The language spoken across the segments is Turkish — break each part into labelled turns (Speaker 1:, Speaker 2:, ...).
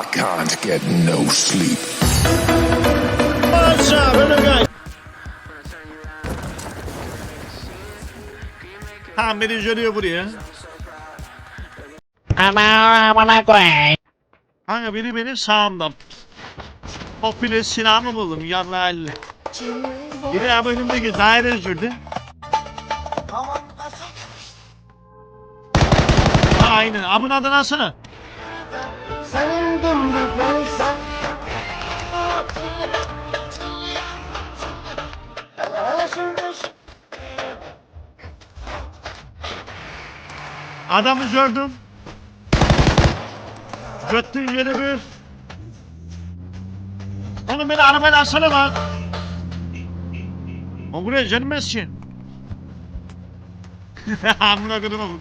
Speaker 1: I can't get no sleep.
Speaker 2: Aşağı böyle gay. Tamam beni jölüyor buraya.
Speaker 3: Ana bana koy.
Speaker 2: Kanka biri benim sağımda. Popüler silahımı buldum yarlarla. Biri abi önümdeki daire sürdü. Aynen. Abın adını alsana. Adamı gördüm. Göttün yeri bir. Oğlum beni arabayla alsana lan. O buraya gelmez ki. Amına kodum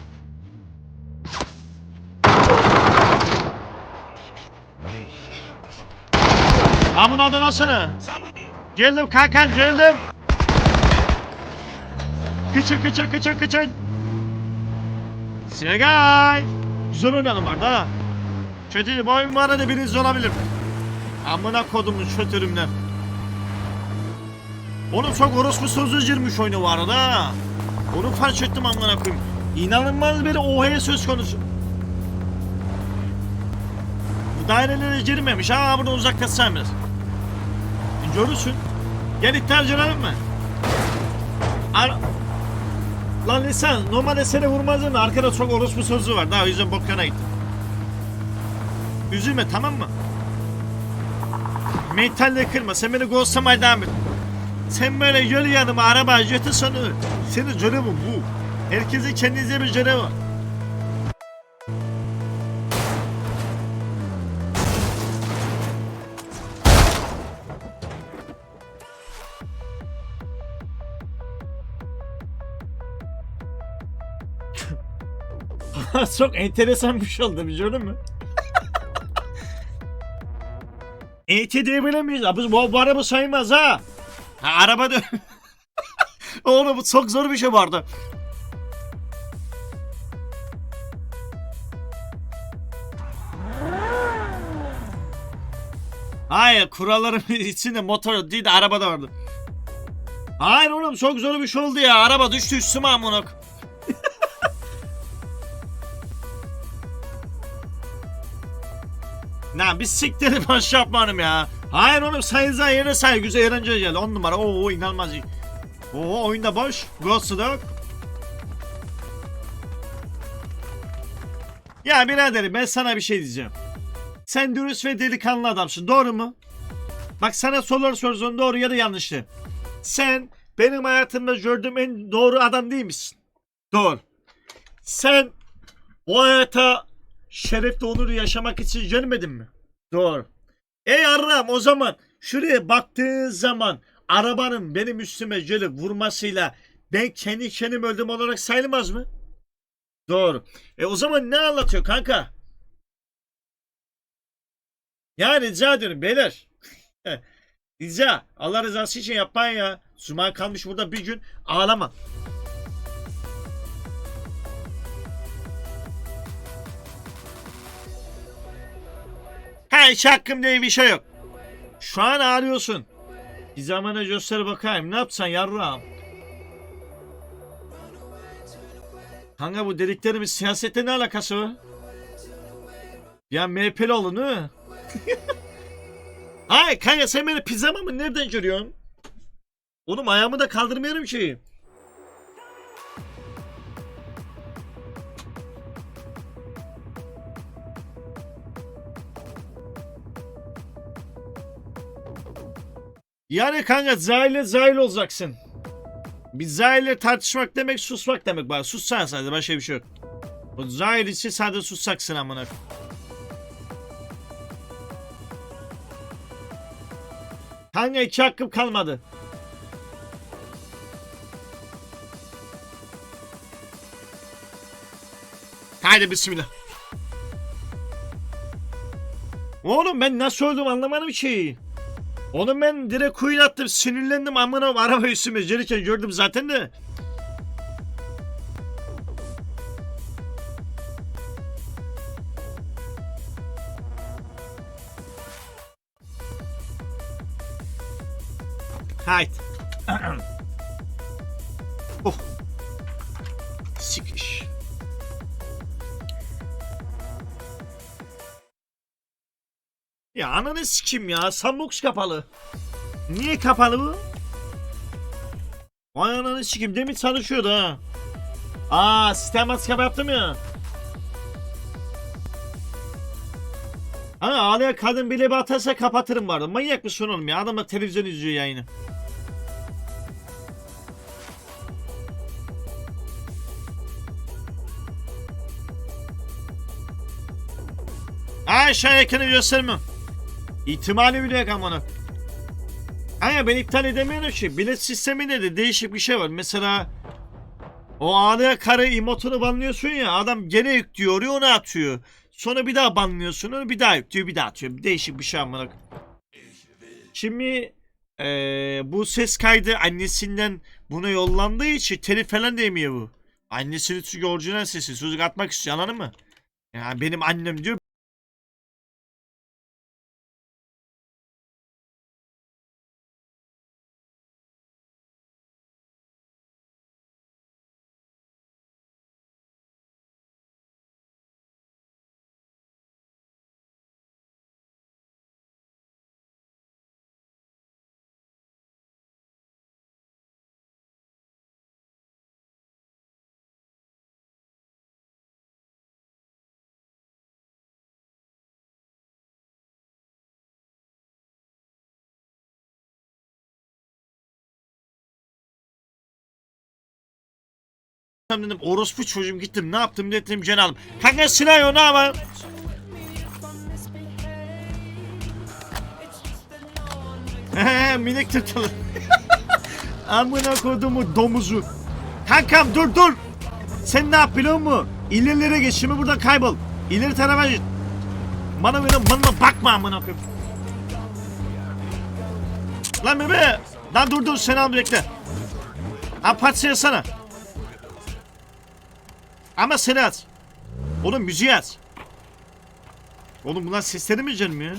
Speaker 2: oğlum. Amına adını alsana. Geldim kanka geldim. Kıçın kıçın kıçın kıçın. Segay. Güzel oynanım var da. Kötü bu oyun bu arada biriniz olabilir. Amına kodumun şötürümler. Oğlum çok orospu sözü girmiş oyunu bu arada. ha. Onu fark ettim amına koyayım. İnanılmaz bir OH söz konusu. Bu dairelere girmemiş ha burada uzaklaşsam biraz. Görürsün. Gel iptal görelim mi? Ar Lan lisan normalde seni vurmazdım da arkada çok orospu sözü var. Daha yüzden bokkana gittim. Üzülme tamam mı? Mentalle kırma. Sen beni ghostlamaya devam et. Sen böyle yol yanıma araba jötü sonu. Senin görevi bu. Herkesin kendinize bir görevi var. Çok enteresan bir şey oldu biliyor musun? ET diyebilir miyiz? Abi bu, bu araba sayılmaz ha. Ha araba da... Oğlum bu çok zor bir şey vardı. Hayır kuralların içinde motor değil de araba da vardı. Hayır oğlum çok zor bir şey oldu ya. Araba düştü üstüme amına. Lan bir siktirin boş yapmanım ya. Hayır oğlum sayınıza yere say. Güzel eğlenceli geldi. 10 numara. Oo inanılmaz. Oo oyunda boş. Ghost'u da yok. Ya biraderim ben sana bir şey diyeceğim. Sen dürüst ve delikanlı adamsın. Doğru mu? Bak sana sorular soracağım. Doğru ya da yanlış de. Sen benim hayatımda gördüğüm en doğru adam değil misin? Doğru. Sen bu hayata şerefli onuru yaşamak için gelmedin mi? Doğru. Ey Arram o zaman şuraya baktığın zaman arabanın benim üstüme gelip vurmasıyla ben kendi kendim öldüm olarak sayılmaz mı? Doğru. E o zaman ne anlatıyor kanka? Yani rica ediyorum beyler. rica. Allah rızası için yapmayın ya. Suman kalmış burada bir gün ağlama. Ha hiç hakkım diye bir şey yok. Şu an ağrıyorsun. Bir zamana göster bakayım. Ne yapsan yarrağım? Kanka bu dediklerimiz siyasette ne alakası var? Ya MHP'li olun değil mi? Ay kanka sen beni pizzama mı nereden görüyorsun? Oğlum ayağımı da kaldırmıyorum ki. Yani kanka zahile zahil olacaksın. Bir zahille tartışmak demek susmak demek bana. Sussan sadece başka bir şey yok. O zahil için sadece susacaksın amına. Kanka iki hakkım kalmadı. Haydi bismillah. Oğlum ben nasıl öldüm anlamadım ki. Oğlum ben direkt kuyun attım sinirlendim amına araba üstüme gelirken gördüm zaten de. Hayt. Ya ananı sikim ya. Sandbox kapalı. Niye kapalı bu? Vay ananı sikim. Demin çalışıyordu ha. Aa sistem maskap yaptım ya. Hani ağlayan kadın bile bir kapatırım vardı. Manyak mısın oğlum ya? Adamlar televizyon izliyor yayını. Şey ekranı göstermem. İhtimali bile yok amına. Hayır ben iptal edemiyorum ki. Bilet sisteminde de değişik bir şey var. Mesela o ağlayan karı emotunu banlıyorsun ya adam gene yüklüyor oraya onu atıyor. Sonra bir daha banlıyorsun onu bir daha yüklüyor bir daha atıyor. Değişik bir şey amına. Şimdi eee, bu ses kaydı annesinden buna yollandığı için telif falan demiyor bu. Annesinin çünkü orijinal sesi. Çocuk atmak istiyor anladın mı? Ya benim annem diyor dedim orospu çocuğum gittim ne yaptım dedim cenalım. Kanka silah ne ama? Minik tırtılı. Amına kodumu domuzu. Kankam dur dur. Sen ne yap biliyor musun? İlerilere geç şimdi buradan kaybol. İleri tarafa git. Bana böyle bana bakma amına koyayım. Lan bebe. Lan dur dur sen al bekle. Apache sana. Ama seni aç. Oğlum müziği aç. Oğlum bunlar sesleri mi canım ya?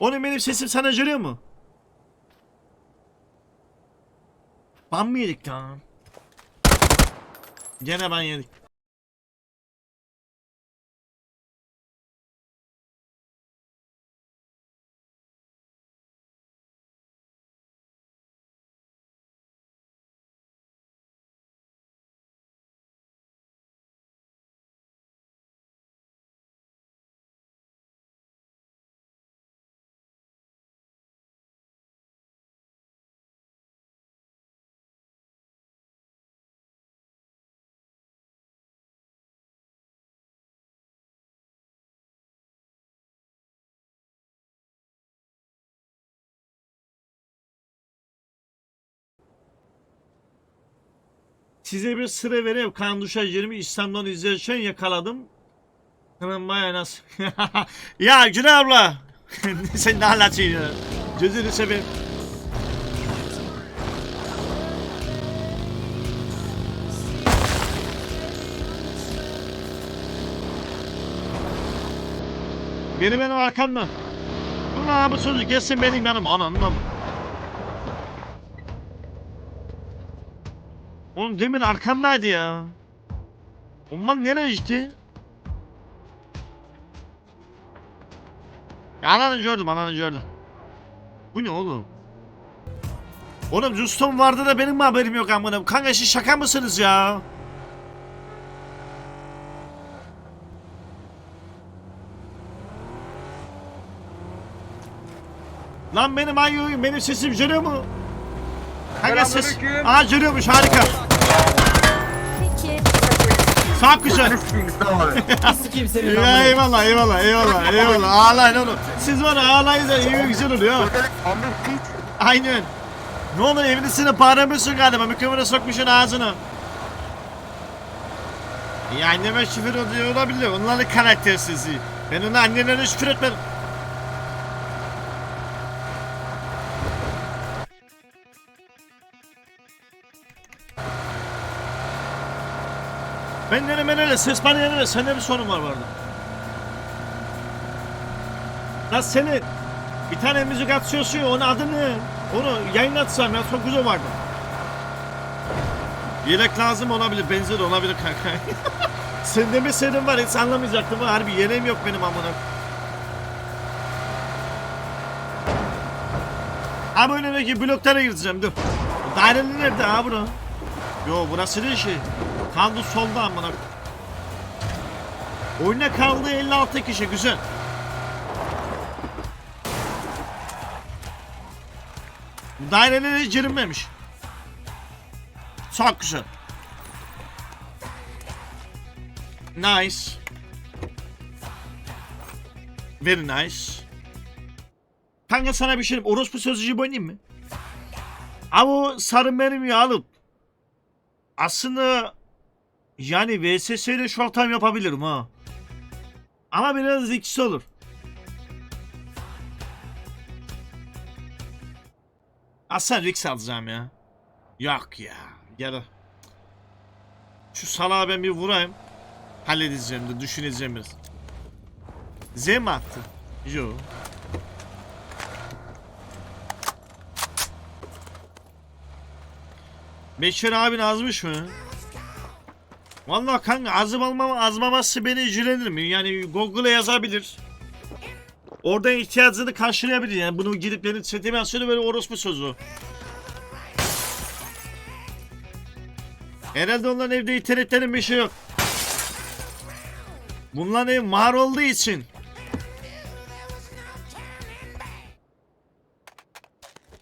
Speaker 2: Oğlum benim sesim sana geliyor mu? Ban mı yedik lan? Gene ban yedik. Size bir sıra vereyim. Kan Duşajlarımı İstanbul'dan izlerken yakaladım. Hemen bayağı nasıl? ya Güney abla. Sen ne anlatıyorsun ya? Gözünü seveyim. Beni benim arkamdan. Ulan bu çocuk gelsin benim yanım ananım. Oğlum demin arkamdaydı ya. Ondan nereye gitti? Ya Ananı gördüm ananı gördüm. Bu ne oğlum? Oğlum Rustom vardı da benim mi haberim yok amına? Kanka siz şaka mısınız ya? Lan benim ay benim sesim geliyor mu? Kanka ses...
Speaker 4: Selamünaleyküm.
Speaker 2: Aa geliyormuş harika. Çok güzel.
Speaker 4: Sikeyim seni
Speaker 2: Ya eyvallah eyvallah eyvallah eyvallah ağlayın oğlum. Siz var ya, ağlayın da iyi güzel oluyor. Aynen. Ne olur evlisine bağıramıyorsun galiba mikrofona sokmuşsun ağzını. Ya anneme küfür ediyor olabilir. Onların karaktersizliği. Ben ona annelerine küfür etmedim. Ben nere ben öyle ses bana yenile sende bir sorun var arada. Lan senin bir tane müzik atıyorsun ya onun adı ne? Onu yayınlatsam ya çok güzel vardı. Yelek lazım olabilir, benzin olabilir kanka. Sen demeseydin var hiç anlamayacaktım. ha. Harbi yeleğim yok benim amına. Ama önündeki bloklara gireceğim dur. Daireli nerede ha bura? Yo burası değil şey. Kaldı solda amına. Oyuna kaldı 56 kişi güzel. Dairelere girilmemiş. Çok güzel. Nice. Very nice. Kanka sana bir şey. Orospu sözcüğü oynayayım mı? Ama o sarı mermiyi alıp aslında yani VSS ile short time yapabilirim ha. Ama biraz zikisi olur. Aslan Rix alacağım ya. Yok ya. Gel. Şu salağa ben bir vurayım. Halledeceğim de düşüneceğim biraz. Z mi attı? Yo. Beşir abin azmış mı? Vallahi kanka azım almama azmaması beni ilgilenir mi? Yani Google'a yazabilir. Oradan ihtiyacını karşılayabilir yani bunu gidip benim setime yazsın böyle orospu sözü. Herhalde onların evde internetlerin bir şey yok. Bunların ev mahar olduğu için.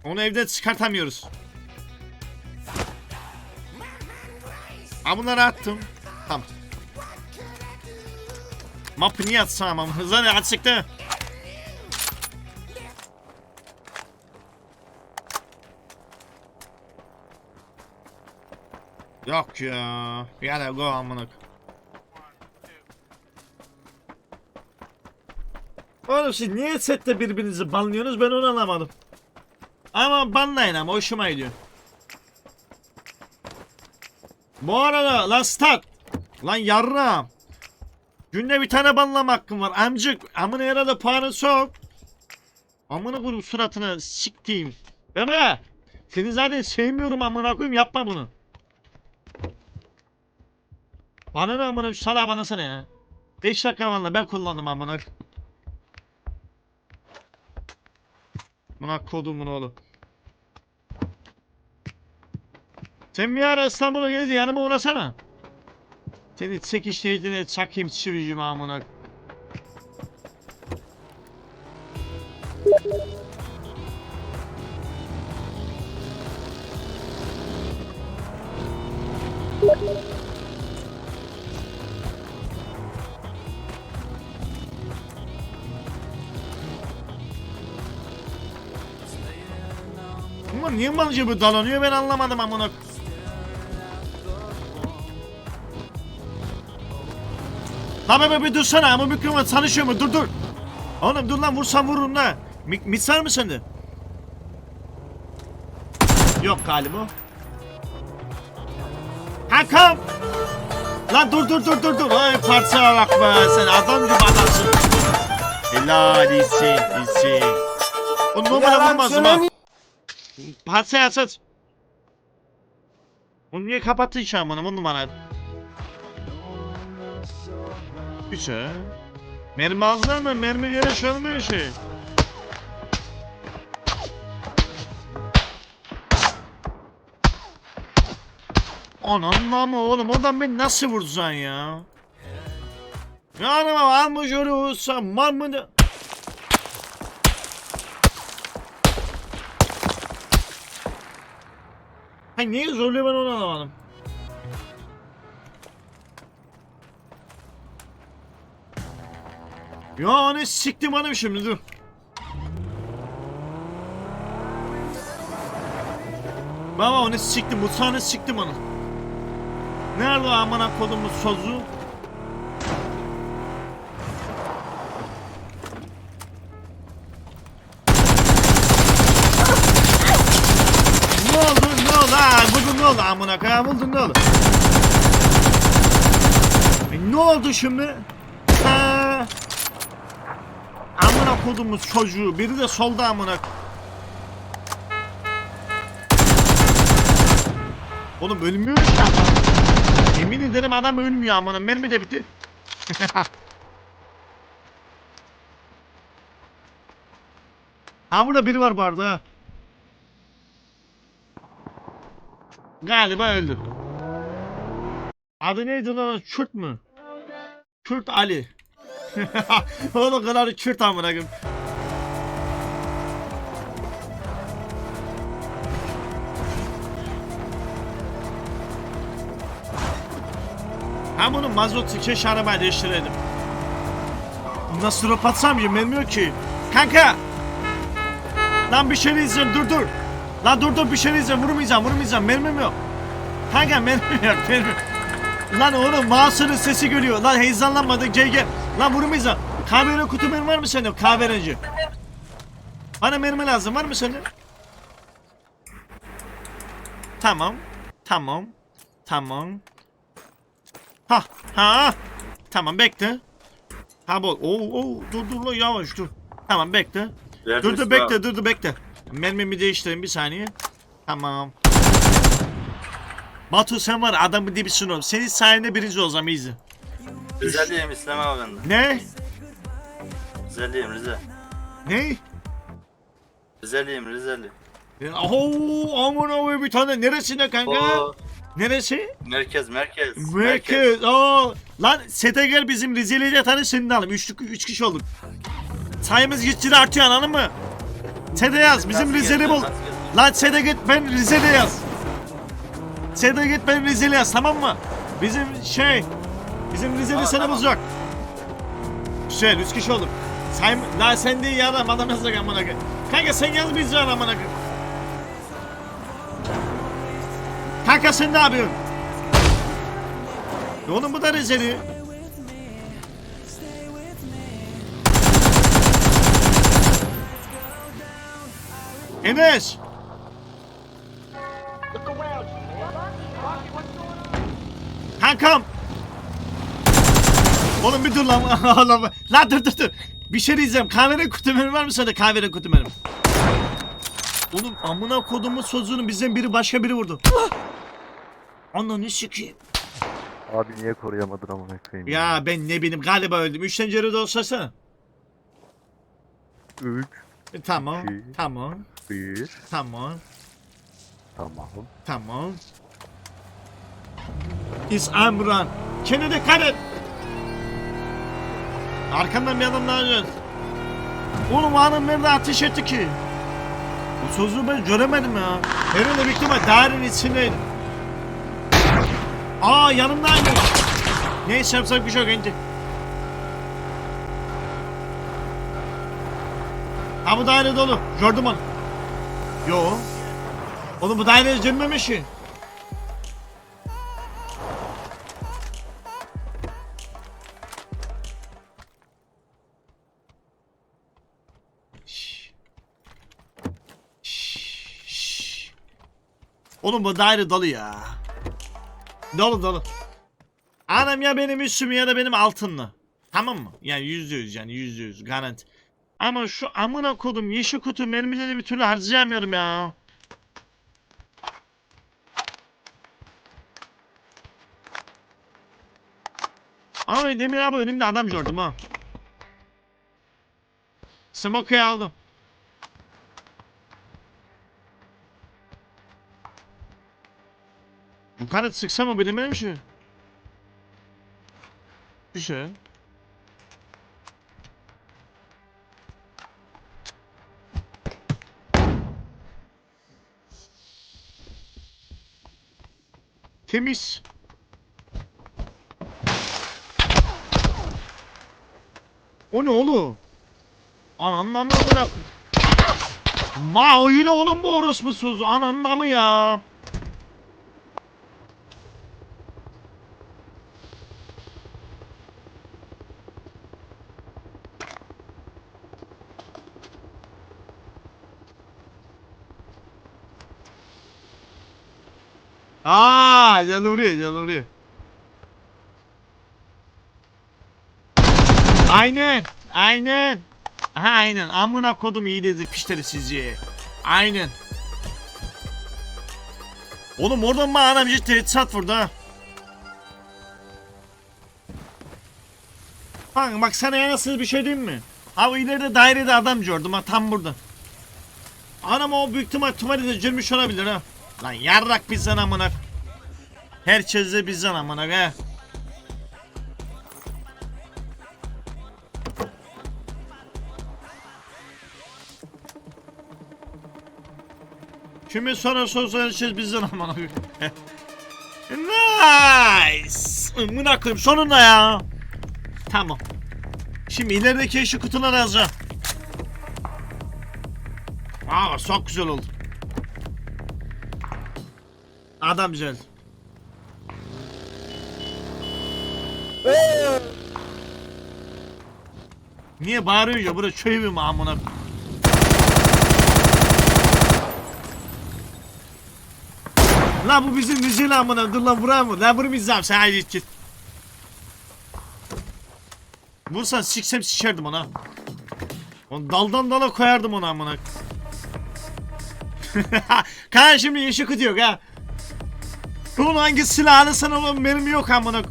Speaker 2: Onu evden çıkartamıyoruz. Ha bunları attım. Mapı niye atsam ama zaten açıkta. Yok ya. Ya go amına. Oğlum siz niye sette birbirinizi banlıyorsunuz ben onu anlamadım. Ama banlayın ama hoşuma gidiyor. Bu arada lan stat. Lan yarram. Günde bir tane banlama hakkım var. Amcık amına yarada puanı sok. Amına koyayım suratına siktiğim. Bebe. Seni zaten sevmiyorum amına koyayım yapma bunu. Bana ne amına şu salağı bana sana ya. 5 dakika valla ben kullandım amına. Buna kodumun oğlu. Sen bir ara İstanbul'a gelince yanıma uğrasana. Seni çekiştirdiğine çakayım çivicim amına. Ama niye malca bu dalanıyor ben anlamadım amına. Lan bebe bir dursana ama mikrofon çalışıyor mu? Dur dur. Oğlum dur lan vursam vururum la. Mi misal mı sende? Yok galiba. Hakan! Lan dur dur dur dur dur. Ay parçaya bak be sen adam gibi adamsın. Helal iyisin iyisin. O numara vurmaz mı? Parçaya sat. Onu niye kapattın şu an bana bu numarayı? Güzel. Mermi aldılar mı? Mermi yere böyle şey. Anam mı oğlum oradan beni nasıl vuracaksın ya? Ya anam almış öyle olsam var mı da? Hayır niye zorluyor ben onu anlamadım. Ya ne siktim hanım şimdi dur. Baba onu siktim, mutfağını siktim onu. Nerede o amına kodumun sozu? Ne oldu? Ne oldu? Ha, buldun ne oldu amına koyayım? Buldun ne oldu? E, ne oldu şimdi? kodumuz çocuğu. Biri de solda amına. Oğlum ölmüyor ki Yemin ederim adam ölmüyor amına. Mermi de bitti. ha burada biri var bu arada. Galiba öldü. Adı neydi lan? Çürt mü? Kürt Ali. Oğlum kadar Kürt amına koyayım. Ha bunu mazot iki arabayı değiştirelim. Nasıl drop atsam yemelmiyor ki. Kanka. Lan bir şey diyeceğim dur dur. Lan dur dur bir şey diyeceğim vurmayacağım vurmayacağım mermim yok. Kanka mermim yok mermim. Lan oğlum mouse'un sesi geliyor. Lan heyecanlanmadık gel. Lan vurmayacağım. Kahverengi kutu mermi var mı sende? Kahverengi. Bana mermi lazım var mı sende? Tamam. Tamam. Tamam. Ha ha. Tamam bekle. Ha bol. Oo oo dur dur lan yavaş dur. Tamam bekle. Dur dur bekle dur dur bekle. Mermimi değiştireyim bir saniye. Tamam. Batu sen var adamın dibisin oğlum. Senin sayende birinci olacağım iyice.
Speaker 5: Rizeliyim İslam abi ben de.
Speaker 2: Ne?
Speaker 5: Rizeliyim Rize.
Speaker 2: Ne?
Speaker 5: Rizeliyim Rizeli.
Speaker 2: Oo aman abi bir tane neresine kanka?
Speaker 5: Oo,
Speaker 2: Neresi?
Speaker 5: merkez merkez.
Speaker 2: Merkez. Aa, lan sete gel bizim Rizeli'yle tanış senin alım. Üç, üç kişi olduk. Sayımız gitgide artıyor anladın mı? Sete yaz bizim Rizeli bul. Lan sete git ben Rize'de yaz. Sete git ben Rize'li yaz tamam mı? Bizim şey bizim Rizeli
Speaker 5: Aa,
Speaker 2: sana
Speaker 5: tamam.
Speaker 2: bulacak. Güzel üç kişi olduk. Say la sen değil ya adam adam yazacak amına koyayım. Kanka sen yaz biz yaz amına koyayım. Kanka sen ne yapıyorsun? Ya Oğlum bu da Rizeli. Enes. Kankam. Oğlum bir dur lan. Oğlum, lan dur dur dur. Bir şey diyeceğim. Kahverengi kutumerim var mı sana kahverengi kutumerim? Oğlum amına kodumun sözünü bizden biri başka biri vurdu. Ananı sikeyim.
Speaker 6: Abi niye koruyamadın amına koyayım?
Speaker 2: Ya ben ne bileyim galiba öldüm. Üçten ceride olsasana.
Speaker 6: 3
Speaker 2: E, tamam.
Speaker 6: İki.
Speaker 2: Tamam.
Speaker 6: 1
Speaker 2: Tamam.
Speaker 6: Tamam.
Speaker 2: Tamam. Is Amran. Kendine dikkat et. Arkandan bir adam daha gel. Oğlum adam nerede ateş etti ki? Bu sözü ben göremedim ya. Herhalde büyük ihtimal dairenin içindeydim. Aa yanımdaymış. Neyse yapacak bir şey yok indi. Ha bu daire dolu. Gördüm onu. Yo. Oğlum bu daire girmemiş ki. Oğlum bu daire dolu ya. Dolu dolu. Anam ya benim üstüm ya da benim altınlı. Tamam mı? Yani yüzde yüz yani yüzde yüz garanti. Ama şu amına kodum yeşil kutu mermileri bir türlü harcayamıyorum ya. Ay Demir abi önümde adam gördüm ha. Smoke'ı aldım. Bu kadar sıksa mı bilemedim ki. Bir şey. Temiz. O ne oğlum? Anandan mı bırak? Ma yine oğlum bu orospu sözü ananda mı ya? Oraya, gel oraya. Aynen, aynen. Ha aynen. Amına kodum iyi dedi pişleri sizi. Aynen. Oğlum oradan bana bir tehdit vurdu ha. Bak bak sana yanasız bir şey diyeyim mi? Abi ileride dairede adam gördüm ha tam burada. Anam o büyük ihtimal tuvalete girmiş olabilir ha. Lan yarrak bizden amına. Herkes de bizden amına ha. Kimi sonra sorsa herkes bizden amına. nice. Amına koyayım sonunda ya. Tamam. Şimdi ilerideki eşi kutuları yazacağım. Aa çok güzel oldu. Adam güzel. Niye bağırıyorsun ya? Burası köy mü amına? La bu bizim müziği lan amına. Dur lan vurar mı? Lan vurmayacağım sen haydi git. Vursan siksem sikerdim ona. Onu daldan dala koyardım ona amına. Kaan şimdi yeşil kutu yok ha. Bunun hangi silah alırsan oğlum benim yok amına.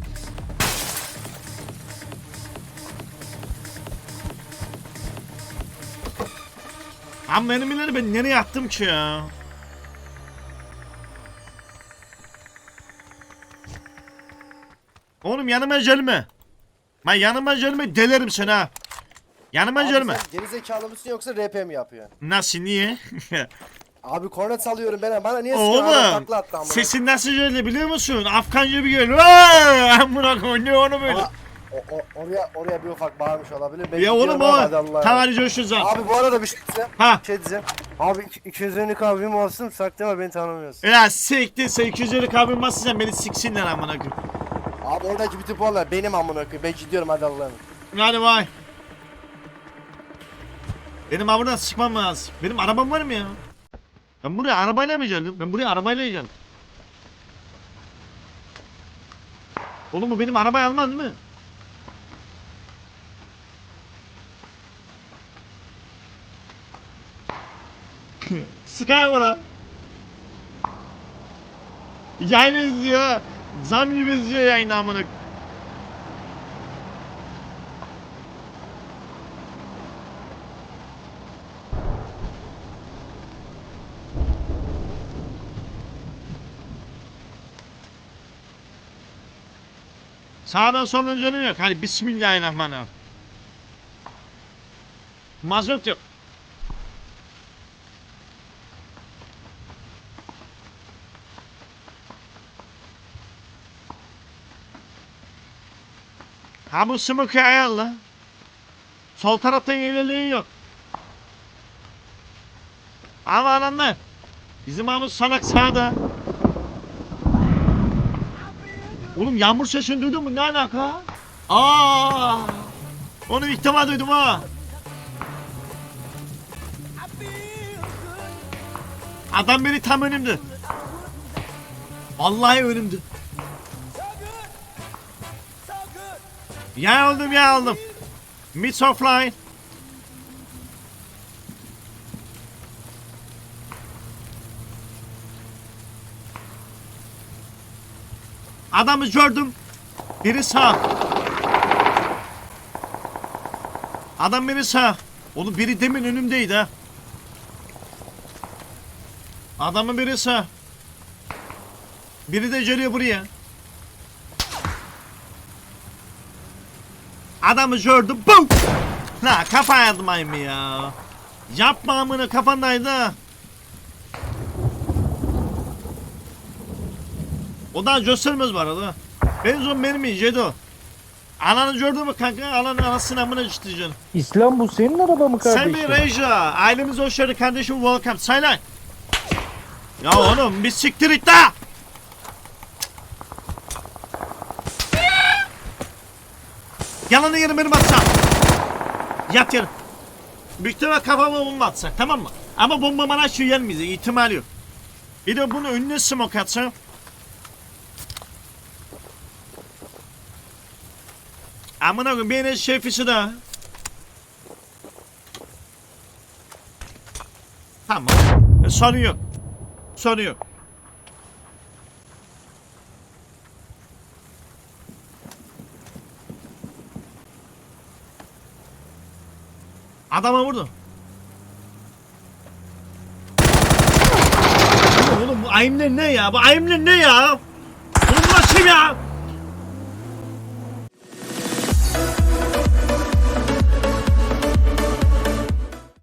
Speaker 2: Ama benim ileri ben nereye attım ki ya? Oğlum yanıma gelme. Ben yanıma gelme delerim seni ha. Yanıma
Speaker 7: Abi
Speaker 2: gelme.
Speaker 7: sen geri zekalı mısın yoksa RP mi yapıyorsun?
Speaker 2: Nasıl niye?
Speaker 7: Abi kornet salıyorum ben. Bana niye sıkıyorsun? Adam
Speaker 2: Oğlum
Speaker 7: takla attı amına.
Speaker 2: sesin nasıl geldi biliyor musun? Afganca bir geliyor. Aa, Amına koyayım ne onu böyle.
Speaker 7: Ama o, o, oraya, oraya bir ufak bağırmış olabilir. Ben
Speaker 2: Ya
Speaker 7: gidiyorum
Speaker 2: oğlum
Speaker 7: ama
Speaker 2: o.
Speaker 7: hadi Allah'a emanet.
Speaker 2: abi.
Speaker 7: Abi bu arada bir şey diyeceğim.
Speaker 2: Ha.
Speaker 7: Bir şey diyeceğim. Abi iki- 250 abim olsun saklama beni tanımıyorsun.
Speaker 2: Ya siktir sen 250 kabin bastın sen beni siksinler amına koyayım.
Speaker 7: Abi oradaki bütün puanlar benim amına koyayım. Ben gidiyorum hadi Allah'a emanet.
Speaker 2: Hadi bay. Benim abi buradan sıkmam lazım. Benim arabam var mı ya? Ben buraya arabayla mı geldim? Ben buraya arabayla geldim. Oğlum bu benim arabayı almaz değil mi? Sıkar bana. Yayını izliyor. Zam gibi izliyor yayını amına. Sağdan soldan canım yok. Hadi bismillahirrahmanirrahim. Mazot yok. Ha bu smoke ayarla. Sol tarafta ilerliğin yok. Ama alanlar. Bizim Mahmut salak sağda. Oğlum yağmur sesini duydun mu? Ne alaka? Aa! Onu ilk defa duydum ha. Adam beni tam önümdü. Vallahi önümdü. Ya aldım ya aldım. Meets offline. Adamı gördüm. Biri sağ. Adam biri sağ. Oğlum biri demin önümdeydi ha. Adamın biri sağ. Biri de geliyor buraya. Adamı gördüm. Bum! La kafa yardım ya? Yapma amına kafandaydı ha. O daha göstermez bu arada. Ben son benim mi Jedo? Ananı gördün mü kanka? Ananın anasını amına ciddican.
Speaker 4: İslam bu senin araba mı kardeşim?
Speaker 2: Sen bir Reja. Ailemiz hoş geldin kardeşim. Welcome. Say lan. Ya oğlum bir siktir it la. Yalanı yerim benim atsa. Yat yere. Büyük ihtimal kafama bomba atsak tamam mı? Ama bomba bana şu gelmeyecek. ihtimal yok. Bir de bunu önüne smoke atsa. Amına koyayım beynin şefisi de. Tamam. E, sorun yok. Sorun yok. Adama vurdu. Oğlum bu aimler ne ya? Bu aimler ne ya? Bunun nasıl ya?